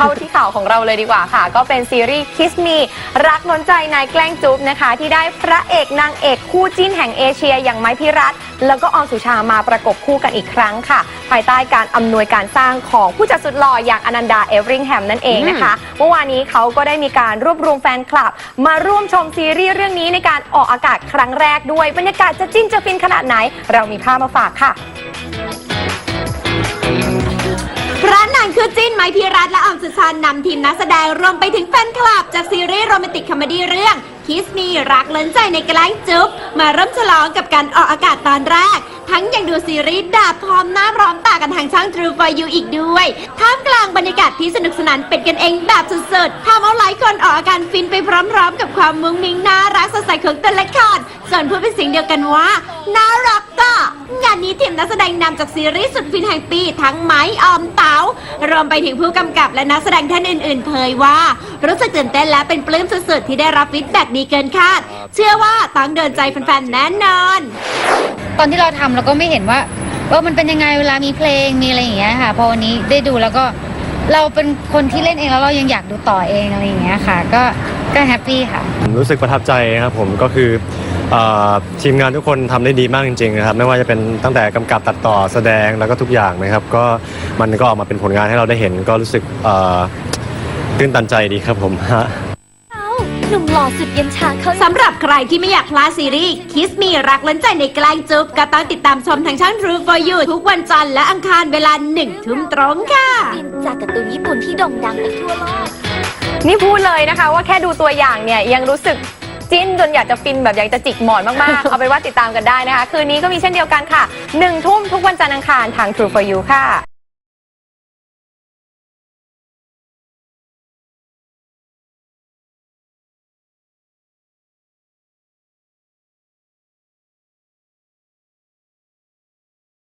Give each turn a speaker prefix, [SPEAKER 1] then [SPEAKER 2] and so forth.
[SPEAKER 1] เข้าที่ข่าวของเราเลยดีกว่าค่ะ ก็เป็นซีรีส์ Kiss Me รักนนใจนายแกล้งจุ๊บนะคะ ที่ได้พระเอกนางเอกคู่จิ้นแห่งเอเชียอย่างไม้พิรัตน์แล้วก็ออมสุชามาประกบคู่กันอีกครั้งค่ะ ภายใต้การอำนวยการสร้างของผู้จัดสุดหล่ออย่างอนันดาเอเวริงแฮมนั่นเองนะคะ เมื่อวานนี้เขาก็ได้มีการรวบรวมแฟนคลับ มาร่วมชมซีรีส์เรื่องนี้ในการออกอากาศครั้งแรกด้วยบรรยากาศจะจิ้นจะฟินขนาดไหน เรามีภาพมาฝากค่ะ
[SPEAKER 2] ไม้พีรัตและออมสุชานำทีมนักแสดงรวมไปถึงแฟนคลับ จากซีรีส์โรแมนติกคอมเมดี้เรื่อง Kiss Me รักเล้นใจในกล้งจุ๊บ มาเริ่มฉลองกับการออกอากาศตอนแรก ทั้งยังดูซีรีส์ดาบพร้อมหน้าพร้อมตากันทางช่อง True for You อีกด้วยท่ามกลางบรรยากาศที่สนุกสนานเป็นกันเองแบบสุดๆทำเอาหลายคนออกอาการฟินไปพร้อมๆ กับความมุ้งมิ้งน่ารักสดใสของแต่ละคนส่วนพูดเป็นเสียงเดียวกันว่าน่ารักก็งานนี้ทีมนักแสดงนำจากซีรีส์สุดฟินแห่งปีทั้งไม้ออมเต๋ารวมไปถึงผู้กำกับและนักแสดงท่านอื่น ๆ เผยว่า รู้สึกตื่นเต้นและเป็นปลื้มสุดๆที่ได้รับฟีดแบ็กดีเกินคาด เชื่อว่าต้องเดินใจแฟนๆแน่นอน
[SPEAKER 3] ตอนที่เราทำเราก็ไม่เห็นว่าเออมันเป็นยังไงเวลามีเพลงมีอะไรอย่างเงี้ยค่ะพอวันนี้ได้ดูแล้วก็เราเป็นคนที่เล่นเองแล้วเรายังอยากดูต่อเองอะไรอย่างเงี้ยค่ะ ก็ก็แฮปปี้ค่ะ
[SPEAKER 4] ผมรู้สึกประทับใจครับผมก็คือเอ่อทีมงานทุกคนทำได้ดีมากจริงๆนะครับไม่ว่าจะเป็นตั้งแต่กำกับตัดต่อแสดงแล้วก็ทุกอย่างนะครับ ก็มันก็ออกมาเป็นผลงานให้เราได้เห็น ก็รู้สึกเอ่อตื้นตันใจดีครับผมฮะ
[SPEAKER 5] หนุ่มหล่อสุดเย็นชาเขา
[SPEAKER 2] สำหรับใครที่ไม่อยากพลาดซีรีส์ Kiss Me รักล้นใจในแกล้งจุ๊บก็ต้องติดตามชมทางช่อง True for You ทุกวันจันทร์และอังคารเวลาหนึ่งทุ่มตรงค่ะ
[SPEAKER 5] บินจากการ์ตูนญี่ปุ่นที่โด่งดังไปทั่วโลก
[SPEAKER 1] นี่พูดเลยนะคะว่าแค่ดูตัวอย่างเนี่ยยังรู้สึกจิ้นจนอยากจะฟินแบบอยากจะจิกหมอนมาก ๆ เอาเป็นว่าติดตามกันได้นะคะ คืนนี้ก็มีเช่นเดียวกันค่ะหนึ่งทุ่มทุกวันจันทร์อังคารทาง True for You ค่ะ